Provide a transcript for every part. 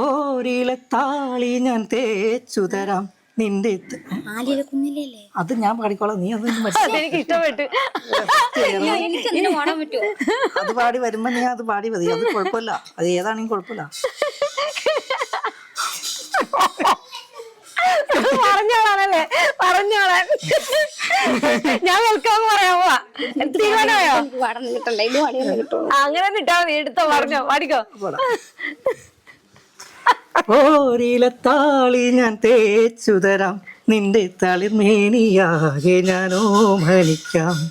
ഓരിലത്താളി ഞാൻ തേച്ചു തരാം നിന്റെ അത് ഞാൻ പാടിക്കോളാം. നീ അതൊന്നും എനിക്ക് ഇഷ്ടപ്പെട്ടു. അത് പാടി വരുമ്പോ നീ അത് പാടി മതി. അത് കുഴപ്പമില്ല. അത് ഏതാണെങ്കിലും കുഴപ്പമില്ല. പറഞ്ഞോളാണല്ലേ പറഞ്ഞോളാൻ ഞാൻ വെൽക്കം പറയാൻ പോവാ. തീരുമാനമായോ? അങ്ങനെ കിട്ടാ മതി. എടുത്തോ പറഞ്ഞോ. പാടിക്കോ. ഓരിലത്താളി ഞാൻ തേച്ചു തരാം നിന്റെ തളിർമേനിയാകെ ഞാൻ ഓമനിക്കാം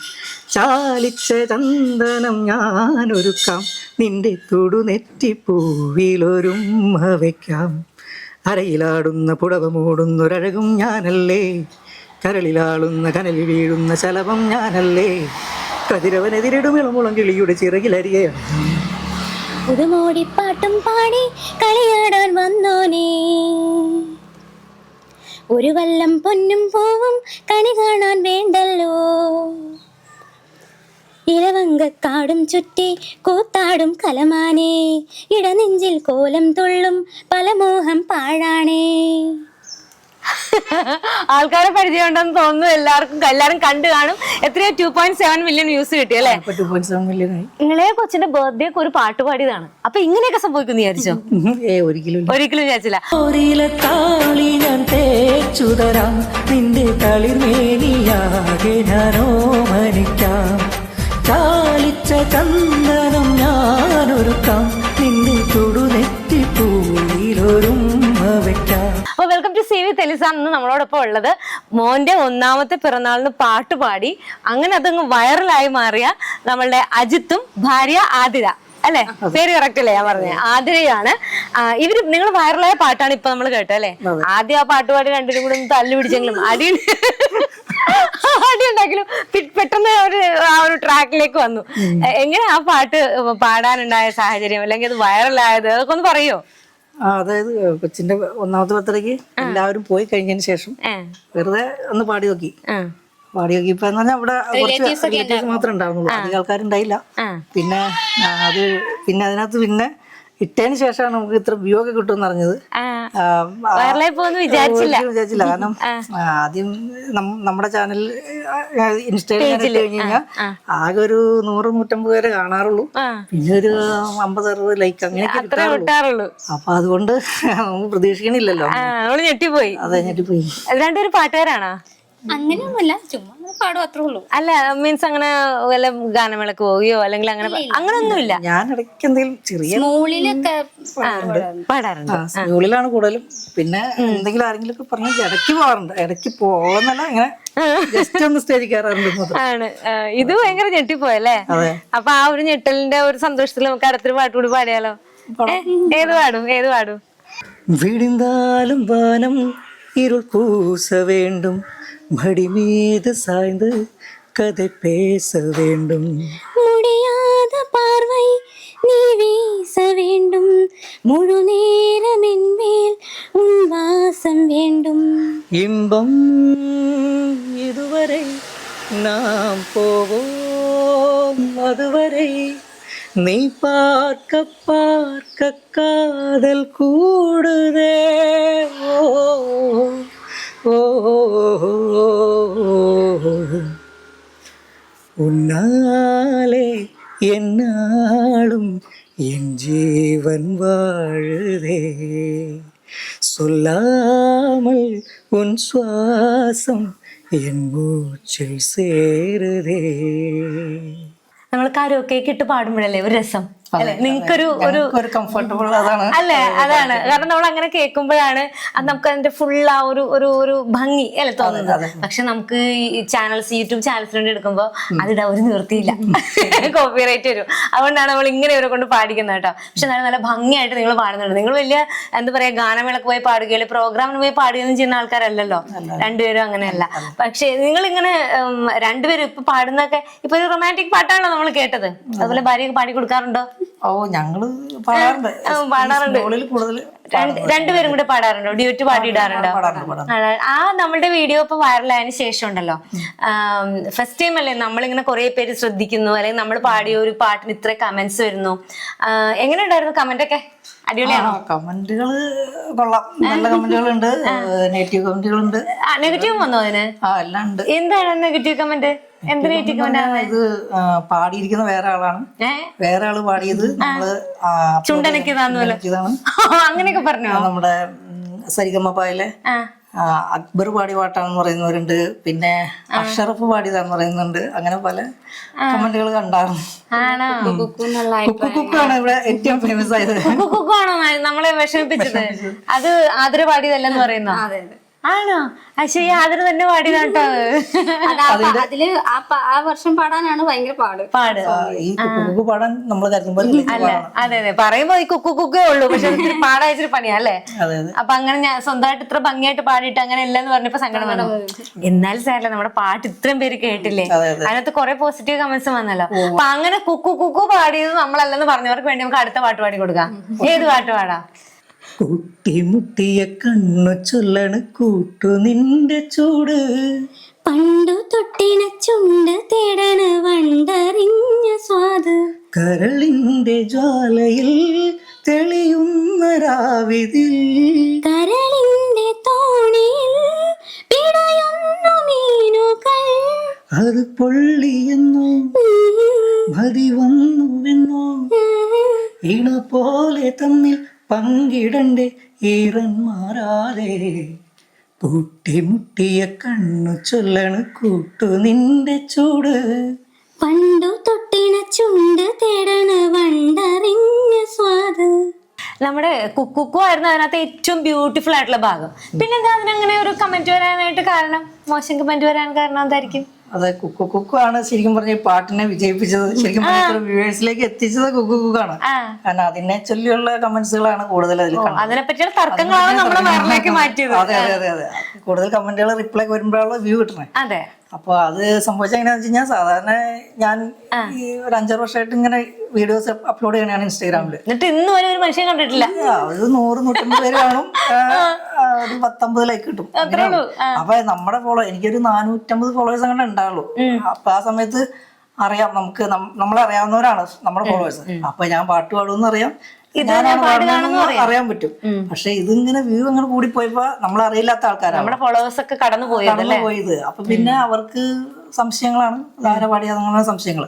ചാലിച്ച ചന്ദനം ഞാൻ ഒരുക്കാം നിന്റെ തുടുനെറ്റിപ്പൂവിലൊരുമ്മ വയ്ക്കാം അരയിലാടുന്ന പുടവ മൂടുന്നൊരഴകും ഞാനല്ലേ. കരളിലാളുന്ന കനലിൽ വീഴുന്ന ശലഭം ഞാനല്ലേ. കതിരവനെതിരിടും ഇളമുളം കിളിയുടെ ചിറകിലരികയാണ്. പുതുമോടിപ്പാട്ടും പാടി കളിയാടാൻ വന്നോനേ. ഒരു വല്ലം പൊന്നും പൂവും കണി കാണാൻ വേണ്ടല്ലോ. ഇലവങ്കക്കാടും ചുറ്റി കൂത്താടും കലമാനേ. ഇടനെഞ്ചിൽ കോലം തുള്ളും പലമോഹം പാഴാണേ. ആൾക്കാരെ പരിചയമുണ്ടെന്ന് തോന്നുന്നു എല്ലാവർക്കും എല്ലാരും കണ്ടു കാണും. എത്രയോ two point seven million views കിട്ടി അല്ലേ? ഇളയ കൊച്ചിന്റെ ബർത്ത്ഡേക്ക് ഒരു പാട്ട് പാടിയതാണ്. അപ്പൊ ഇങ്ങനെയൊക്കെ സംഭവിക്കുന്നു വിചാരിച്ചോ? ഒരിക്കലും. ഒരിക്കലും വിചാരിച്ചില്ല. ഞാൻ നിന്റെ തളിർമേനിയാകെ ഞാനോ മനിക്കാം ചാലിച്ച ചന്ദനം ഞാനൊരുക്കാം. നിന്റെ വയ്ക്കാം വെൽക്കം ടു സി വി തെലിസാം എന്ന് നമ്മളോടൊപ്പം ഉള്ളത് മോന്റെ ഒന്നാമത്തെ പിറന്നാളിന് പാട്ട് പാടി. അങ്ങനെ അതങ്ങ് വൈറലായി മാറിയ നമ്മളുടെ അജിത്തും ഭാര്യ ആതിര. അല്ലെ? പേര് കറക്റ്റ് അല്ലേ? ഞാൻ പറഞ്ഞത്. ആതിരയാണ്. ഇവർ നിങ്ങൾ വൈറലായ പാട്ടാണ് ഇപ്പൊ നമ്മൾ കേട്ടത് അല്ലെ? ആദ്യം ആ പാട്ട് പാടി രണ്ടിനും കൂടെ ഒന്ന് തല്ലു പിടിച്ചെങ്കിലും അടി അടി ഉണ്ടാക്കിലും പെട്ടെന്ന് ഒരു ആ ഒരു ട്രാക്കിലേക്ക് വന്നു. എങ്ങനെ ആ പാട്ട് പാടാനുണ്ടായ സാഹചര്യം? അല്ലെങ്കിൽ അത് വൈറലായത് അതൊക്കെ ഒന്ന് പറയോ? അതായത് കൊച്ചിന്റെ ഒന്നാമത്തെ പത്രയ്ക്ക് എല്ലാവരും പോയി കഴിഞ്ഞതിന് ശേഷം വെറുതെ ഒന്ന് പാടി നോക്കി. നോക്കി ഇപ്പൊ എന്ന് പറഞ്ഞാൽ അവിടെ കുറച്ച് റിലേറ്റീവ്സ് മാത്രമേ ഉണ്ടാവുന്നുള്ളൂ. അധികം ആൾക്കാരുണ്ടായില്ല പിന്നെ അത് പിന്നെ അതിനകത്ത് പിന്നെ ഇട്ടതിന് ശേഷമാണ് നമുക്ക് ഇത്ര വ്യൂ ഒക്കെ കിട്ടുമെന്ന് അറിഞ്ഞത് വിചാരിച്ചില്ല. കാരണം ആദ്യം നമ്മുടെ ചാനൽ ഇൻസ്റ്റയിൽ കഴിഞ്ഞ് കഴിഞ്ഞാൽ ആകെ ഒരു നൂറ് നൂറ്റമ്പത് പേരെ കാണാറുള്ളൂ. പിന്നെ ഒരു അമ്പത് അറുപത് ലൈക്ക് അങ്ങനെയൊക്കെ അത്രേ കിട്ടാറുള്ളൂ. അപ്പൊ അതുകൊണ്ട് നമുക്ക് പ്രതീക്ഷിക്കണില്ലല്ലോ. ഞെട്ടിപ്പോയി. അതെ ഞെട്ടിപ്പോയി. രണ്ടുപേരും പാട്ടുകാരാണോ? അങ്ങനെയൊന്നുമല്ല. ചുമ്മാ പാടും അത്രേ ഉള്ളൂ. അല്ല മീൻസ് അങ്ങനെ വല്ല ഗാനമേളക്ക് പോവുകയോ അല്ലെങ്കിൽ അങ്ങനെ അങ്ങനെയൊന്നുമില്ല. ഞാൻ ഇടയ്ക്ക് എന്തെങ്കിലും ചെറിയ സ്കൂളിലൊക്കെ സ്കൂളിലാണ് കൂടുതലും. പിന്നെ എന്തെങ്കിലും ആരെങ്കിലും ഒക്കെ പറഞ്ഞ ഇടയ്ക്ക് പോകാറുണ്ട് ഇടയ്ക്ക് പോകുന്നല്ല ഇങ്ങനെ ജസ്റ്റ് ഒന്ന് ആണ്. ഇത് ഭയങ്കര ഞെട്ടിപ്പോയല്ലേ? അപ്പൊ ആ ഒരു ഞെട്ടലിന്റെ ഒരു സന്തോഷത്തിൽ നമുക്ക് അടുത്തൊരു പാട്ട് കൂടി പാടിയാലോ? ഏത് പാടും? ഏത് പാടും? വിടിന്താലും വാനം ഇരുൾ കൂസ വേണ്ടും. மடி மீது சாய்ந்து கதை பேச வேண்டும். முடியாத பார்வை நீ வீச வேண்டும். முழு நேரம் என் மேல் உன் வாசம் வேண்டும். இன்பம் இதுவரை நாம் போவோம். அதுவரை நீ பார்க்க பார்க்க காதல் கூடுதே. ஓ, உன்னாலே என்னாலும் என் ஜீவன் வாழுதே சொல்லாமல் உன் சுவாசம் என் மூச்சில் சேருதே നമ്മൾ കരോക്കേക്ക് ഇട്ട് പാടുമ്പോഴല്ലേ ഒരു രസം അല്ലെ നിങ്ങൾക്കൊരു ഒരു ഒരു കംഫർട്ടബിൾ അതാണ്. അല്ലേ അതാണ്. കാരണം നമ്മൾ അങ്ങനെ കേൾക്കുമ്പോഴാണ് അത് നമുക്ക് അതിന്റെ ഫുൾ ആ ഒരു ഒരു ഒരു ഭംഗി അല്ലെ തോന്നുന്നത്? പക്ഷെ നമുക്ക് ഈ ചാനൽസ് യൂട്യൂബ് ചാനൽസിന് വേണ്ടി എടുക്കുമ്പോൾ അതിടാ ഒരു നിർത്തിയില്ല കോപ്പിറൈറ്റ് വരും. അതുകൊണ്ടാണ് നമ്മൾ ഇങ്ങനെ ഇവരെ കൊണ്ട് പാടിക്കുന്നത് കേട്ടോ. പക്ഷെ നല്ല നല്ല ഭംഗിയായിട്ട് നിങ്ങൾ പാടുന്നുണ്ട്. നിങ്ങൾ വലിയ എന്താ പറയാ ഗാനമേളക്ക് പോയി പാടുകയോ അല്ലെങ്കിൽ പ്രോഗ്രാമിന് പോയി പാടുകയൊന്നും ചെയ്യുന്ന ആൾക്കാരല്ലല്ലോ? രണ്ടുപേരും അങ്ങനെയല്ല. പക്ഷെ നിങ്ങൾ ഇങ്ങനെ രണ്ടുപേരും ഇപ്പൊ പാടുന്നൊക്കെ ഇപ്പൊ ഒരു റൊമാന്റിക് പാട്ടാണല്ലോ നമ്മൾ കേട്ടത്. അതുപോലെ ഭാര്യയൊക്കെ പാടി കൊടുക്കാറുണ്ടോ? ഓ ഞങ്ങൾ പാടാറുണ്ട്. പാടാറുണ്ട്. സ്കൂളിൽ കൂടുതൽ രണ്ട് രണ്ടുപേരും കൂടെ പാടാറുണ്ടോ. ഡ്യൂറ്റ് പാടിയിടാറുണ്ടോ. ആ നമ്മളുടെ വീഡിയോ ഇപ്പൊ വൈറലായതിനു ശേഷം ഉണ്ടല്ലോ ഫസ്റ്റ് ടൈം അല്ലേ നമ്മളിങ്ങനെ കുറെ പേര് ശ്രദ്ധിക്കുന്നു അല്ലെങ്കിൽ നമ്മൾ പാടിയ ഒരു പാട്ടിന് ഇത്ര കമന്റ്സ് വരുന്നു. എങ്ങനെ ഉണ്ടായിരുന്നു കമന്റ് ഒക്കെ? അടിപൊളിയാണോ? കമന്റുകൾ കൊള്ളാം. നല്ല കമന്റുകളുണ്ട് നെഗറ്റീവ് കമന്റുകളുണ്ട് നെഗറ്റീവ് വന്നോ അതിന്? ഉണ്ട്. എന്താണ് നെഗറ്റീവ് കമന്റ് ഇത് പാടിയിരിക്കുന്ന വേറെ ആളാണ്. വേറെ ആൾ പാടിയത് നമ്മൾ. അങ്ങനെയൊക്കെ പറഞ്ഞു? നമ്മുടെ സരിഗമ്മപ്പായിലെ അക്ബർ പാടി പാട്ടാണെന്ന് പറയുന്നവരുണ്ട്. പിന്നെ അഷറഫ് പാടിയതാന്ന് പറയുന്നുണ്ട്. അങ്ങനെ പല കമന്റുകൾ കണ്ടായിരുന്നു കുക്കാണ് ഇവിടെ ഏറ്റവും ഫേമസ് ആയത് നമ്മളെ വിഷമിപ്പിച്ചത് അത് ആതിര പാടിയതല്ലെന്ന് പറയുന്ന ആണോ? അശ്വതി ഈ ആദര തന്നെ പാടിയതാട്ടോ. അത് ആ പ- അതിൽ ആ പ- ആ വർഷം പാടാനാണ് ഭയങ്കര പാട്. പാട്. ഈ പാടാൻ നമ്മൾ കരുതുമ്പോൾ ലിങ്ക് അല്ല അതെ അതെ. പറയുമ്പോ ഈ കുക്കു കുക്കേ ഉള്ളൂ പക്ഷെ ഇത്തിരി പാടായിച്ചിരി പണിയാ അല്ലേ? അതെ അതെ. അപ്പൊ അങ്ങനെ ഞാൻ സ്വന്തമായിട്ട് ഇത്ര ഭംഗിയായിട്ട് പാടിയിട്ട് അങ്ങനെ ഇല്ലെന്ന് പറഞ്ഞപ്പോ സങ്കടം വന്നു. എന്നാലും സാറല്ലേ നമ്മുടെ പാട്ട് ഇത്രയും പേര് കേട്ടില്ലേ? അതെ, അതെ. അതിനകത്ത് കുറെ പോസിറ്റീവ് കമന്റ്സ് വന്നല്ലോ. അപ്പൊ അങ്ങനെ കുക്കു കുക്കു പാടിയത് നമ്മളല്ലെന്ന് പറഞ്ഞവർക്ക് വേണ്ടി നമുക്ക് അടുത്ത പാട്ട് പാടി കൊടുക്കാം. ഏത് പാട്ട് പാടാം? കൂട്ടിമുട്ടിയ കണ്ണു ചൊല്ലണ് കൂട്ടു നിന്റെ ചൂട്. പണ്ടു തൊട്ടിന ചുണ്ട് തേടണ വണ്ടറിഞ്ഞ സ്വാദ്. കരളിന്റെ ജ്വാലയിൽ തെളിയുന്ന രാവിതിൽ. കരളിന്റെ തോണിയിൽ പിടയുന്നു മീനുകൾ. അത് പൊള്ളിയെന്നോ? മതി വന്നുവെന്നോ? ഇണ പോലെ തമ്മിൽ പങ്കിടണ്ടേ ഈറൻ മാറാതെ പൂട്ടിമുട്ടിയ കണ്ണു ചൊല്ലണ് കൂട്ടു നിന്റെ ചൂട്. പണ്ടു തൊട്ടിന ചുണ്ട് തേടണ വണ്ടറിഞ്ഞ സ്വാദ്. നമ്മുടെ കുക്കുക്കു ആയിരുന്നു അതിനകത്ത് ഏറ്റവും ബ്യൂട്ടിഫുൾ ആയിട്ടുള്ള ഭാഗം. പിന്നെന്താ അതിനങ്ങനെ ഒരു കമന്റ് വരാനായിട്ട് കാരണം? മോശം കമന്റ് വരാൻ കാരണം എന്തായിരിക്കും? അതെ കുക്കു കുക്കു ആണ് ശരിക്കും പറഞ്ഞ ഈ പാട്ടിനെ വിജയിപ്പിച്ചത്. ശരിക്കും വ്യൂവേഴ്സിലേക്ക് എത്തിച്ചത് കുക്കു കുക്കാണ് കാരണം അതിനെ ചൊല്ലിയുള്ള കമന്റ്സുകളാണ് കൂടുതൽ അതിൽ കാണുന്നത് അതിനെ പറ്റിയുള്ള തർക്കങ്ങളാണ് നമ്മുടെ വയറിലേക്ക് മാറ്റിയത്. അതെ അതെ അതെ അതെ. കൂടുതൽ കമന്റുകൾ റിപ്ലൈ വരുമ്പോഴുള്ള വ്യൂ കിട്ടണേ അതെ. അപ്പൊ അത് സംഭവിച്ച എങ്ങനെയാന്ന് വെച്ച് കഴിഞ്ഞാൽ സാധാരണ ഞാൻ ഈ ഒരു അഞ്ചാറ് വർഷമായിട്ട് ഇങ്ങനെ വീഡിയോസ് അപ്ലോഡ് ചെയ്യണതാണ് ഇൻസ്റ്റാഗ്രാമിൽ എന്നിട്ട് ഇന്ന് വരെ ഒരു മനുഷ്യൻ കണ്ടിട്ടില്ല. അത് ഒരു നൂറ് നൂറ്റമ്പത് പേര് കാണും. ഒരു പത്തൊമ്പത് ലൈക്ക് കിട്ടും. അപ്പൊ നമ്മുടെ ഫോളോ എനിക്കൊരു നാനൂറ്റമ്പത് ഫോളോവേഴ്സ് അങ്ങനെ ഉണ്ടാവുള്ളൂ. അപ്പൊ ആ സമയത്ത് അറിയാം നമുക്ക് നമ്മളറിയാവുന്നവരാണ് നമ്മളെ അറിയാവുന്നവരാണ് നമ്മുടെ ഫോളോവേഴ്സ് അപ്പൊ ഞാൻ പാട്ട് പാടുമെന്ന് അറിയാം പാടുന്നതെന്ന് അറിയാൻ പറ്റും. പക്ഷെ ഇതിങ്ങനെ വ്യൂ അങ്ങനെ കൂടി പോയപ്പോ നമ്മൾ അറിയില്ലാത്ത ആൾക്കാരാണ്. നമ്മുടെ ഫോളോവേഴ്സ് ഒക്കെ കടന്നു പോയത് അപ്പൊ പിന്നെ അവർക്ക് സംശയങ്ങളാണ്. ധാര പാടിയ സംശയങ്ങൾ.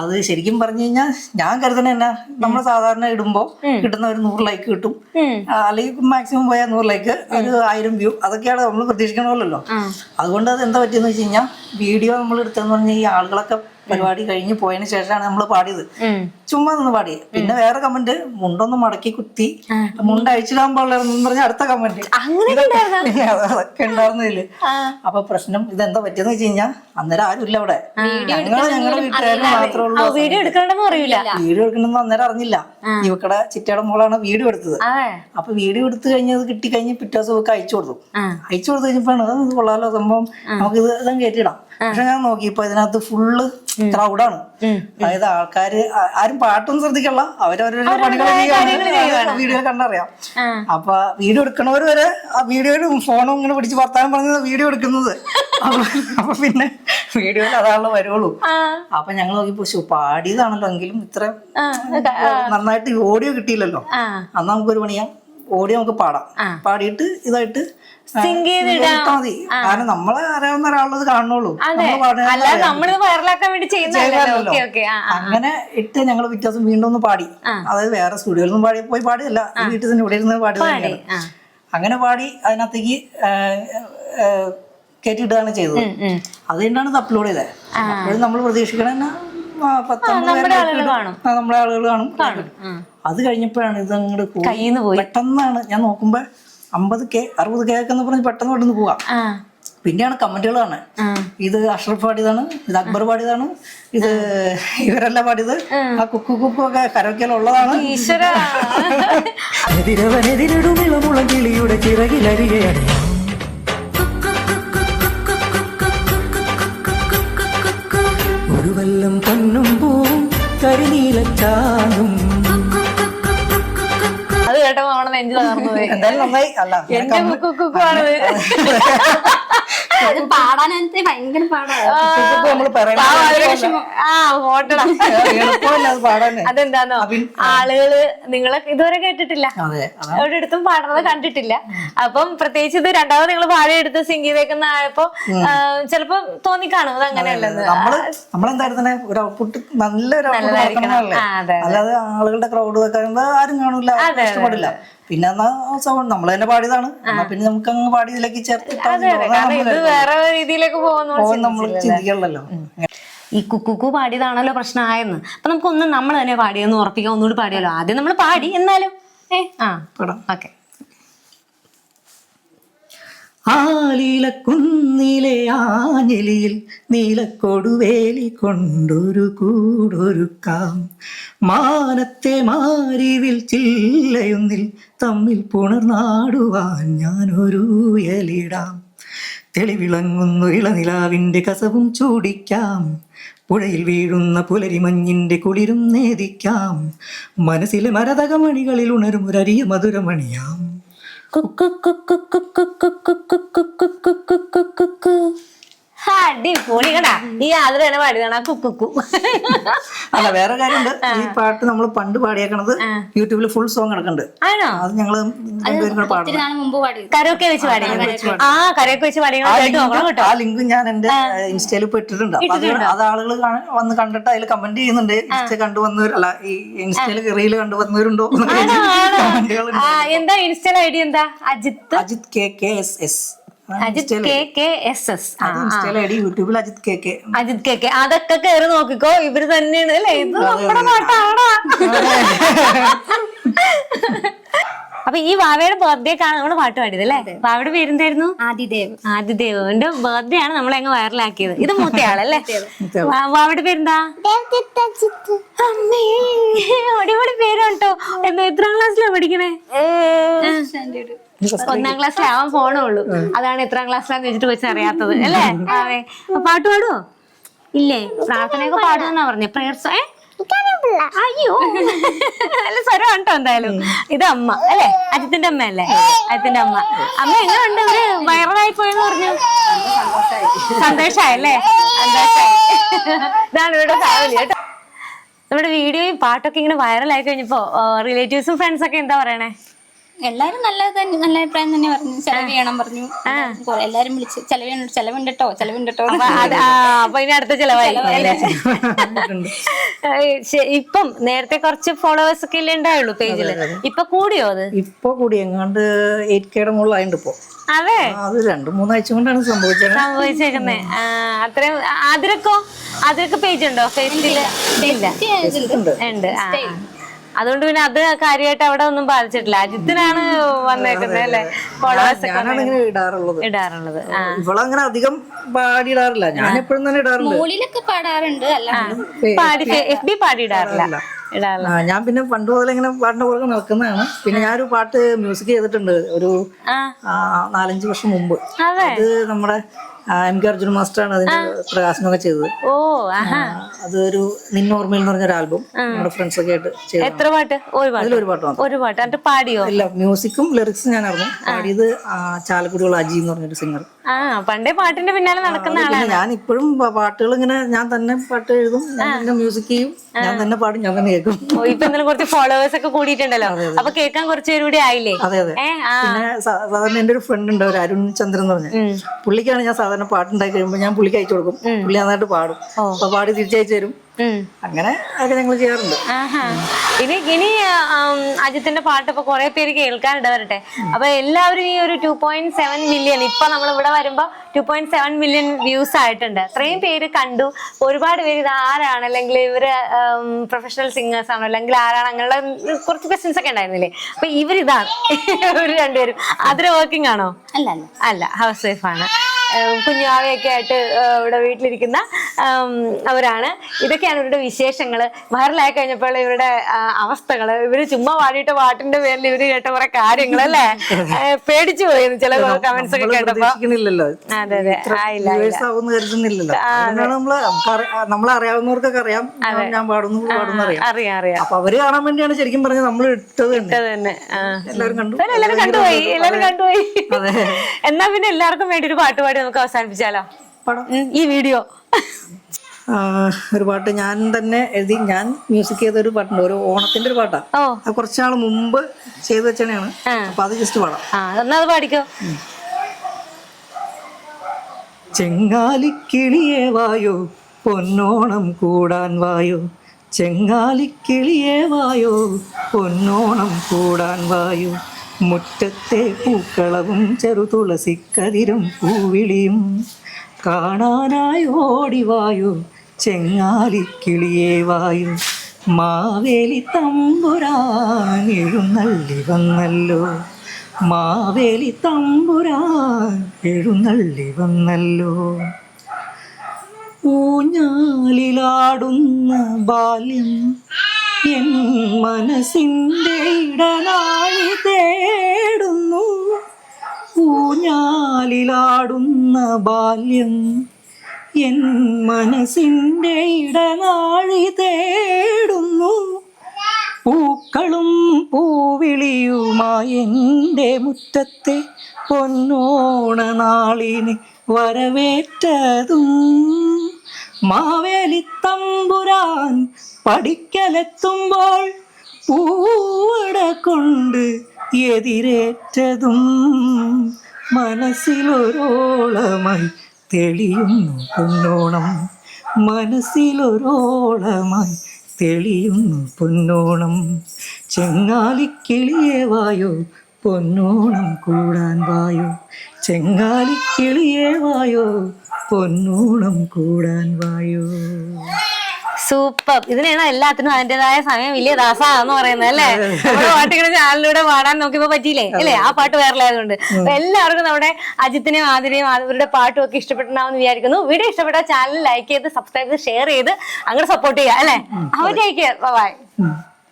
അത് ശരിക്കും പറഞ്ഞു കഴിഞ്ഞാൽ ഞാൻ കരുതണ എന്നാ നമ്മൾ സാധാരണ ഇടുമ്പോ കിട്ടുന്ന ഒരു നൂറ് ലൈക്ക് കിട്ടും. അല്ലെങ്കിൽ മാക്സിമം പോയാൽ നൂറ് ലൈക്ക് ഒരു ആയിരം വ്യൂ അതൊക്കെയാണ് നമ്മൾ പ്രതീക്ഷിക്കണമല്ലോ. അതുകൊണ്ട് അത് എന്താ പറ്റിയെന്ന് വെച്ച് കഴിഞ്ഞാൽ വീഡിയോ നമ്മൾ എടുത്തെന്ന് പറഞ്ഞാൽ ഈ ആളുകളൊക്കെ പരിപാടി കഴിഞ്ഞ് പോയതിന് ശേഷമാണ് നമ്മൾ പാടിയത്. ചുമ്മാ നിന്ന് പാടി പിന്നെ വേറെ കമന്റ് മുണ്ടൊന്ന് മടക്കി കുത്തി മുണ്ട് അഴിച്ചിടാൻ പറഞ്ഞ അടുത്ത കമന്റ് അതൊക്കെ ഉണ്ടായിരുന്നില്ല? അപ്പൊ പ്രശ്നം ഇതെന്താ പറ്റിയെന്ന് വെച്ച് കഴിഞ്ഞാൽ അന്നേരം ആരും ഇല്ല അവിടെ. ഞങ്ങൾ ഞങ്ങളുടെ വീട്ടുകാർ മാത്രമേ ഉള്ളൂ. വീഡിയോ എടുക്കണമെന്ന് അറിയില്ല. വീഡിയോ എടുക്കണമെന്ന് അന്നേരം അറിഞ്ഞില്ല. ഇവക്കടെ ചിറ്റയുടെ മോളാണ് വീഡിയോ എടുത്തത്. അപ്പൊ വീഡിയോ എടുത്തു കഴിഞ്ഞത് കിട്ടി കഴിഞ്ഞ് പിറ്റേ ദിവസം അയച്ചു കൊടുത്തു. അയച്ചു കൊടുത്തു കഴിഞ്ഞപ്പോഴാണ് കൊള്ളാലോ സംഭവം. നമുക്ക് ഇത് ഇതും കയറ്റിടാം പക്ഷെ ഞാൻ നോക്കിയപ്പോ ഇതിനകത്ത് ഫുള്ള് ക്രൗഡാണ് അതായത് ആൾക്കാര് ആരും പാട്ടൊന്നും ശ്രദ്ധിക്കല്ല അവരവരുടെ പണികൾ വീഡിയോ കണ്ടറിയാം. അപ്പൊ വീഡിയോ എടുക്കണവർ വരെ ആ വീഡിയോയിലും ഫോണും ഇങ്ങനെ പിടിച്ച് വർത്താനം പറഞ്ഞ വീഡിയോ എടുക്കുന്നത്. അപ്പൊ പിന്നെ വീഡിയോയിൽ അതാണല്ലോ വരുള്ളൂ. അപ്പൊ ഞങ്ങൾ നോക്കിയപ്പോ ശു പാടിയതാണല്ലോ. എങ്കിലും ഇത്ര നന്നായിട്ട് ഓഡിയോ കിട്ടിയില്ലല്ലോ. അന്ന് നമുക്കൊരു പണിയാം. ഓഡിയോ നമുക്ക് പാടാം. പാടിയിട്ട് ഇതായിട്ട് മതി. കാരണം നമ്മളെ അറിയാവുന്ന ഒരാളത് കാണുള്ളൂ അങ്ങനെ ഇട്ട് ഞങ്ങൾ വ്യത്യാസം വീണ്ടും ഒന്ന് പാടി. അതായത് വേറെ സ്റ്റുഡിയോയിൽ നിന്നും പാടി പോയി പാടിയല്ല. വീട്ടിൽ തന്നെ ഇവിടെ ഇരുന്ന് പാടി തന്നെയാണ് അങ്ങനെ പാടി അതിനകത്തേക്ക് കയറ്റിയിടുകയാണ് ചെയ്തത്. അത് കഴിഞ്ഞാണ് ഇത് അപ്ലോഡ് ചെയ്തത്. അപ്പോഴും നമ്മൾ പ്രതീക്ഷിക്കണ നമ്മളെ. ആളുകൾ കാണും. അത് കഴിഞ്ഞപ്പോഴാണ് ഇത് അങ്ങോട്ട് പോയി. പെട്ടെന്നാണ് ഞാൻ നോക്കുമ്പോ അമ്പത് കെ അറുപത് കെ ഒക്കെ എന്ന് പറഞ്ഞ് പെട്ടെന്ന് പെട്ടെന്ന് പോവാം. ആ. പിന്നെയാണ് കമന്റുകൾ കാണാൻ ഇത് അഷ്റഫ് പാടിയതാണ് ഇത് അക്ബർ പാടിയതാണ് ഇത് ഇവരെല്ലാം പാടിയത്. ആ. കുക്കു കുക്കു ഒക്കെ കരോക്കയിലുള്ളതാണ് ഈശ്വര. എതിരവനെതിരിടുമിളമുളം കിളിയുടെ ചിറകിലരികയാണ് ഒരു വല്ലം പൊന്നും പൂവും കരിനീലച്ചാനും അത് കേട്ടപ്പോ നമ്മുടെ നെഞ്ചു തകർന്നു എന്തായാലും നന്നായി. അല്ല എന്റെ കുക്കു കുക്കു ആണത് അത് പാടാനത്തെ ഭയങ്കര പാടാണ് ഇപ്പൊ നമ്മൾ പറയണ ആ ഓട്ടടാ. എളുപ്പമല്ല അത് പാടാനേ? അതെന്താന്നോ? ആളുകൾ നിങ്ങളെ ഇതുവരെ കേട്ടിട്ടില്ല. ഒരിടത്തും പാടുന്നത് കണ്ടിട്ടില്ല. അപ്പം പ്രത്യേകിച്ച് ഇത് രണ്ടാമത് നിങ്ങൾ പാടിയെടുത്ത് സിംഗ് ചെയ്തേക്കുന്ന ആയപ്പോ ചിലപ്പോ തോന്നിക്കാണും അത് അങ്ങനെയല്ലെന്ന്. ഒരു ഔട്ട്പുട്ട് നല്ലൊരു അല്ലാതെ ആളുകളുടെ ക്രൗഡ് വെക്കാൻ ആരും കാണൂല. ഇഷ്ടപ്പെടില്ല. പിന്നെ എന്നാ സൗണ്ട്? നമ്മൾ തന്നെ പാടിയതാണ്. എന്നാ പിന്നെ നമുക്ക് അങ്ങ് പാടി ഇതിലേക്ക് ചേർത്തിട്ടാ കാരണം ഇത് വേറെ രീതിയിലേക്ക് പോകുന്നു നമ്മൾ ചിന്തിക്കണല്ലോ ഈ കുക്കുക്കു പാടിയതാണല്ലോ പ്രശ്നമായെന്ന്. അപ്പൊ നമുക്ക് ഒന്ന് നമ്മൾ തന്നെ പാടിയെന്ന് ഉറപ്പിക്കാം. ഒന്നുകൂടി പാടിയല്ലോ ആദ്യം നമ്മൾ പാടി എന്നാലും. ഏ? ആ. ഓക്കെ. ആലീലക്കുന്നിലെ ആഞ്ഞലിയിൽ നീലക്കൊടുവേലി കൊണ്ടൊരു കൂടൊരുക്കാം. മാനത്തെ മാരിവിൽ ചില്ലയൊന്നിൽ തമ്മിൽ പുണർനാടുവാൻ ഞാനൊരു എലിടാം. തെളിവിളങ്ങുന്നു ഇളനിലാവിന്റെ കസവും ചൂടിക്കാം. പുഴയിൽ വീഴുന്ന പുലരിമഞ്ഞിന്റെ കുളിരും നേദിക്കാം. മനസ്സിലെ മരതകമണികളിൽ ഉണരും ഒരരിയ മധുരമണിയാം. 咯咯咯咯咯咯咯咯咯咯咯咯咯咯咯咯。അടിപൊളി കടാ ഈ പാടിയതാണ് കുക്കുക്കു അല്ല വേറെ കാര്യമുണ്ട്. ഈ പാട്ട് നമ്മൾ പണ്ട് പാടിയേക്കണത് യൂട്യൂബിൽ ഫുൾ സോങ് കിടക്കുന്നുണ്ട് ആണോ? അത് ഞങ്ങൾ കരോക്കെ വെച്ച് ആ കരോക്കെ വെച്ച് ആ കേട്ട് ലിങ്ക് കേട്ടോ. ആ ലിങ്ക് ഞാൻ എന്റെ ഇൻസ്റ്റയിൽ ഇപ്പൊ ഇട്ടിട്ടുണ്ട്. അത് ആളുകൾ വന്ന് കണ്ടിട്ട് അതിൽ കമന്റ് ചെയ്യുന്നുണ്ട്. ഇൻസ്റ്റ കണ്ടു അല്ല ഈ ഇൻസ്റ്റയിൽ റീൽ കണ്ടുവന്നവരുണ്ടോ വന്നവരുണ്ടോ? ആ എന്താ ഇൻസ്റ്റൽ ഐ ഡി എന്താ? Ajith Ajith K K S S. Ajith K K S S. യൂട്യൂബിൽ Ajith K K. Ajith K K. അതൊക്കെ കേറി നോക്കിക്കോ. ഇവർ തന്നെയാണ് അല്ലേ? ഇത് നമ്മുടെ പാട്ടാടാ അപ്പൊ ഈ വാവയുടെ ബർത്ത്ഡേ ആണ് നമ്മൾ പാട്ട് പാടിയത് അല്ലേ? വാവയുടെ പേരെന്തായിരുന്നു ആദിദേവ്. ആദിദേവന്റെ ബർത്ത്ഡേ ആണ് നമ്മളെ അങ്ങ് വൈറലാക്കിയത്. ഇത് മൂത്തയാളല്ലേ? വാവയുടെ പേരെന്താ? അമ്മേ. അടിപൊളി പേരാണ് കേട്ടോ എന്താ എത്രാം ക്ലാസ്സിലാ പഠിക്കണേ? ഒന്നാം ക്ലാസ്സിലാവാൻ പോണേ ഉള്ളൂ. അതാണ് എത്രാം ക്ലാസ്സിലാന്ന് വെച്ചിട്ട് വെച്ച് അറിയാത്തത് അല്ലേ? അതെ. പാട്ട് പാടുവോ? ഇല്ലേ. പ്രാർത്ഥനയൊക്കെ പാടുമെന്നാ പറഞ്ഞേ. പ്രേയർസ് ഏ? അയ്യോ. നല്ല സ്വരം ഉണ്ടോ എന്തായാലും. ഇത് അമ്മ അല്ലേ? അജിത്തിന്റെ അമ്മ അല്ലേ അജിത്തിന്റെ അമ്മ. അമ്മ എങ്ങനെയുണ്ട് അവർ വൈറലായി പോയെന്ന് പറഞ്ഞു. സന്തോഷായല്ലേ? സന്തോഷായി. ഇതാണ് ഇവിടെ ഫാമിലി കേട്ടോ നമ്മുടെ വീഡിയോയും പാട്ടൊക്കെ ഇങ്ങനെ വൈറലായി കഴിഞ്ഞപ്പോ റിലേറ്റീവ്സും ഫ്രണ്ട്സ് ഒക്കെ എന്താ പറയണേ? എല്ലാരും നല്ല തന്നെ നല്ല അഭിപ്രായം തന്നെ പറഞ്ഞു. ചെലവ് ചെയ്യണം പറഞ്ഞു. എല്ലാരും വിളിച്ച് ചെലവ് ചെലവുണ്ടോ ചെലവുണ്ട് അപ്പൊ അത് ആ, അപ്പൊ ഇനി അടുത്ത ചെലവായി. ഇപ്പം നേരത്തെ കുറച്ച് ഫോളോവേഴ്സ് ഒക്കെ അല്ലേ ഉണ്ടായുള്ളൂ പേജിൽ ഇപ്പൊ കൂടിയോ അത്? ഇപ്പൊ കൂടി എങ്ങാണ്ട് എയ്റ്റ് കെയുടെ മുകളിലായിട്ടുണ്ട് ഇപ്പൊ. അതെ? അത് രണ്ടു മൂന്നാഴ്ച കൊണ്ടാണ് സംഭവിച്ചത് സംഭവിച്ചേക്കുന്നേ. അത്രയും അതിരക്കോ അതിരക്ക് പേജ് ഉണ്ടോ? ഫേസ്ബുക്കിൽ ഇല്ല. ഉണ്ട്. ഉണ്ട്. അതുകൊണ്ട് പിന്നെ അത് കാര്യമായിട്ട് അവിടെ ഒന്നും ബാധിച്ചിട്ടില്ല. അജിത്തിനാണ് വന്നേക്കുന്നത് അല്ലേ? ഫോളോവേഴ്സ് ഞാനാണ് ഇങ്ങനെ ഇടാറുള്ളത്. ഇടാറുള്ളത്. ഇവളങ്ങനെ അധികം പാടിയിടാറില്ല. ഞാൻ എപ്പോഴും തന്നെ ഇടാറുള്ളൂ മുകളിലൊക്കെ പാടാറുണ്ട്. പാടി എഫ് ബി പാടി ഇടാറില്ല. ഇടാറില്ല ഞാൻ പിന്നെ പണ്ട് മുതൽ ഇങ്ങനെ പാട്ടിന്റെ പുറകെ നടക്കുന്നതാണ് പിന്നെ ഞാനൊരു പാട്ട് മ്യൂസിക് ചെയ്തിട്ടുണ്ട്. ഒരു നാലഞ്ച് വർഷം മുമ്പ്. അതെ നമ്മുടെ എം കെ അർജുൻ മാസ്റ്ററാണ് അതിന്റെ പ്രകാശനമൊക്കെ ചെയ്തത്. ഓ അതൊരു നിന്നോർമ്മയിൽ എന്ന് പറഞ്ഞൊരു ആൽബം നമ്മുടെ ഫ്രണ്ട്സ് ഒക്കെ ആയിട്ട് ചെയ്തു എത്ര പാട്ട്? ഒരു പാട്ട്. ഒരു പാട്ട് ഒരു പാട്ട്. എന്നിട്ട് പാടിയോ? ഇല്ല മ്യൂസിക്കും ലിറിക്സും ഞാൻ അറിഞ്ഞു പാടിയത് ചാലക്കുടിയുള്ള അജി എന്ന് പറഞ്ഞൊരു സിംഗർ ആ പണ്ടേ പാട്ടിന്റെ പിന്നാലെ നടക്കുന്ന ആളാണ്. ഞാൻ ഇപ്പോഴും പാട്ടുകൾ ഇങ്ങനെ ഞാൻ തന്നെ പാട്ട് എഴുതും ഞാൻ തന്നെ മ്യൂസിക് ചെയ്യും ഞാൻ തന്നെ പാടും ഞാൻ തന്നെ കേൾക്കും. ഇപ്പൊ എന്തെങ്കിലും കുറച്ച് ഫോളോവേഴ്സ് ഒക്കെ കൂടിയിട്ടുണ്ടല്ലോ. അപ്പൊ കേൾക്കാൻ കുറച്ച് പേര് കൂടി ആയില്ലേ? അതെ അതെ. പിന്നെ സാധാരണ എന്റെ ഒരു ഫ്രണ്ട് ഉണ്ട് ഒരു അരുൺ ചന്ദ്രൻ എന്ന് പറഞ്ഞു. പുള്ളിക്കാണ് ഞാൻ സാധാരണ പാട്ടുണ്ടാക്കി കഴിയുമ്പോൾ ഞാൻ പുള്ളിക്ക് അയച്ചു കൊടുക്കും. പുള്ളി നന്നായിട്ട് പാടും. അപ്പൊ പാടി തിരിച്ചയച്ചു തരും. അങ്ങനെ ഒക്കെ ഞങ്ങൾ ചെയ്യാറുണ്ട്. ഇനി ഇനി അജിത്തിന്റെ പാട്ട് ഇപ്പൊ കുറെ പേര് കേൾക്കാനിട വരട്ടെ. അപ്പൊ എല്ലാവരും ഈ ഒരു ടു പോയിന്റ് സെവൻ മില്യൺ ഇപ്പൊ നമ്മൾ ഇവിടെ വരുമ്പോ two point seven million views ആയിട്ടുണ്ട്. അത്രയും പേര് കണ്ടു. ഒരുപാട് പേര് ഇത് ആരാണ്? അല്ലെങ്കിൽ ഇവർ പ്രൊഫഷണൽ സിംഗേഴ്സ് ആണോ? അല്ലെങ്കിൽ ആരാണ്? അങ്ങനെയുള്ള കുറച്ച് ക്വസ്റ്റ്യൻസ് ഒക്കെ ഉണ്ടായിരുന്നില്ലേ? അപ്പൊ ഇവരിതാണ്. ഇവർ രണ്ടുപേരും. അതിന് വർക്കിംഗ് ആണോ? അല്ല അല്ല. അല്ല ഹൗസ് വൈഫാണ് കുഞ്ഞാവയൊക്കെ ആയിട്ട് ഇവിടെ വീട്ടിലിരിക്കുന്ന അവരാണ്. ഇതൊക്കെയാണ് ഇവരുടെ വിശേഷങ്ങൾ വൈറലായി കഴിഞ്ഞപ്പോൾ ഇവരുടെ അവസ്ഥകൾ അവസ്ഥകൾ. ഇവർ ചുമ്മാ പാടിയിട്ട് പാട്ടിന്റെ പേരിൽ ഇവർ കേട്ട കുറെ കാര്യങ്ങൾ അല്ലേ പേടിച്ചു പോയിരുന്നു ചില കമന്റ്സ് ഒക്കെ കേട്ടപ്പോ. അതെ അതെ. നമ്മൾ അറിയാവുന്നവർക്കൊക്കെ അറിയാം. ഞാൻ- പാടുന്നു പാടുന്നു അറിയാം. അറിയാം അപ്പൊ അവർ കാണാൻ വേണ്ടിയാണ് ശരിക്കും പറഞ്ഞത്. നമ്മൾ ഇട്ടത് തന്നെ. എല്ലാവരും കണ്ടുപോയി. എല്ലാരും കണ്ടുപോയി. എന്നാ പിന്നെ എല്ലാവർക്കും വേണ്ടി ഒരു പാട്ട് പാടി നമുക്ക് അവസാനിപ്പിച്ചാലോ? ഈ വീഡിയോ. ഒരു പാട്ട് ഞാൻ തന്നെ എഴുതി ഞാൻ മ്യൂസിക് ചെയ്ത ഒരു പാട്ടുണ്ട് ഒരു ഓണത്തിന്റെ ഒരു പാട്ടാ. അത് കുറച്ചാൾ മുമ്പ് ചെയ്തു വെച്ചാണ്. അപ്പൊ അത് ജസ്റ്റ് പാടാം. പാടിക്കോ. ചെങ്ങാലിക്കിളിയെ വായോ പൊന്നോണം കൂടാൻ വായോ. ചെങ്ങാലിക്കിളിയെ വായോ പൊന്നോണം കൂടാൻ വായോ. മുറ്റത്തെ പൂക്കളവും ചെറുതുളസിക്കതിരും പൂവിളിയും കാണാനായി ചെങ്ങാലി ചെങ്ങാലിക്കിളിയെ വായു. മാവേലി തമ്പുരാൻ എഴുന്നള്ളി വന്നല്ലോ. മാവേലി തമ്പുരാൻ എഴുന്നള്ളി വന്നല്ലോ. ഊഞ്ഞാലിലാടുന്ന ബാല്യം എൻ മനസ്സിന്റെ ഇടനാഴി തേടുന്നു. ഊഞ്ഞാലിലാടുന്ന ബാല്യം എൻ മനസ്സിന്റെ ഇടനാഴി തേടുന്നു. പൂക്കളും പൂവിളിയുമായി എന്റെ മുറ്റത്തെ പൊന്നോണ നാളിനെ വരവേറ്റതും. മാവേലി തമ്പുരാൻ പഠിക്കലെത്തുമ്പോൾ പൂവട കൊണ്ട് എതിരേറ്റതും മനസ്സിലൊരോളമായി തെളിയുന്നു പൊന്നോണം. മനസ്സിലൊരോളമായി തെളിയുന്നു പൊന്നോണം. ചെങ്ങാലിക്കിളിയെ വായോ പൊന്നോണം കൂടാൻ വായോ. ചെങ്ങാലിക്കിളിയെ വായോ പൊന്നോണം കൂടാൻ വായോ. സൂപ്പർ. ഇതിനാണ് എല്ലാത്തിനും അതിന്റേതായ സമയം. വലിയ ദാസാന്ന് പറയുന്നത് അല്ലേ? നമ്മുടെ പാട്ടിങ്ങനെ ചാനലിലൂടെ പാടാൻ നോക്കിയപ്പോ പറ്റിയില്ലേ? അല്ലേ? ആ പാട്ട് വേറെ ആയതുകൊണ്ട് അപ്പൊ എല്ലാവർക്കും നമ്മുടെ അജിത്തിനെയും ആതിരെയും അവരുടെ പാട്ടും ഒക്കെ ഇഷ്ടപ്പെട്ടുണ്ടാവും വിചാരിക്കുന്നു. വീഡിയോ ഇഷ്ടപ്പെട്ട ചാനൽ ലൈക്ക് ചെയ്ത് സബ്സ്ക്രൈബ് ചെയ്ത് ഷെയർ ചെയ്ത് അങ്ങനെ സപ്പോർട്ട് ചെയ്യുക അല്ലേ? അവരെ ബൈ.